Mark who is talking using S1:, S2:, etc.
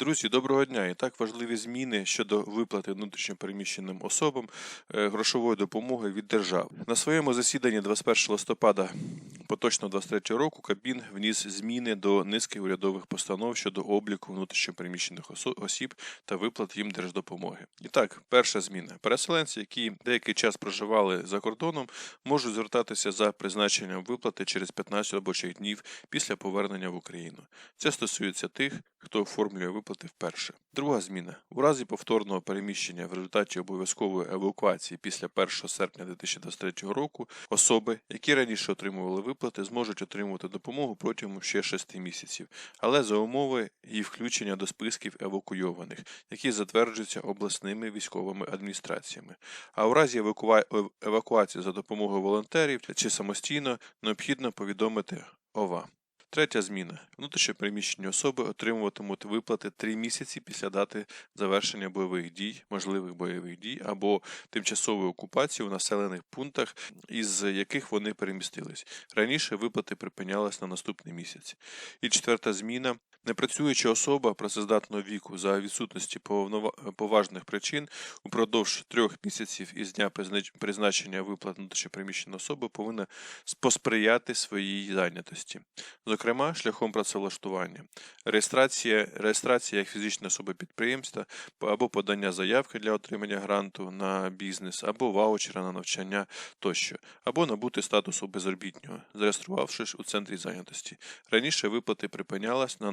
S1: Друзі, доброго дня! І так важливі зміни щодо виплати внутрішньопереміщеним особам е, грошової допомоги від держави. На своєму засіданні 21 листопада поточного 23 року Кабмін вніс зміни до низки урядових постанов щодо обліку внутрішньопереміщених осіб та виплат їм держдопомоги. І так, перша зміна: переселенці, які деякий час проживали за кордоном, можуть звертатися за призначенням виплати через 15 робочих днів після повернення в Україну. Це стосується тих, хто оформлює виплати вперше. Друга зміна: у разі повторного переміщення в результаті обов'язкової евакуації після 1 серпня 2023 року особи, які раніше отримували виплати, зможуть отримувати допомогу протягом ще 6 місяців, але за умови її включення до списків евакуйованих, які затверджуються обласними військовими адміністраціями. А у разі евакуа- евакуації за допомогою волонтерів чи самостійно необхідно повідомити ОВА. Третя зміна. Внутрішньопереміщені особи отримуватимуть виплати 3 місяці після дати завершення бойових дій, можливих бойових дій або тимчасової окупації у населених пунктах, із яких вони перемістились. Раніше виплати припинялись на наступний місяць. І четверта зміна. Непрацююча особа працездатного віку за відсутності поважних причин упродовж трьох місяців із дня призначення виплат внутрішньопереміщеної особи повинна посприяти своїй зайнятості зокрема шляхом працевлаштування, реєстрація, реєстрація як фізичної особи підприємства або подання заявки для отримання гранту на бізнес, або ваучера на навчання тощо, або набути статусу безробітнього, зареєструвавшись у центрі зайнятості. Раніше виплати припинялись на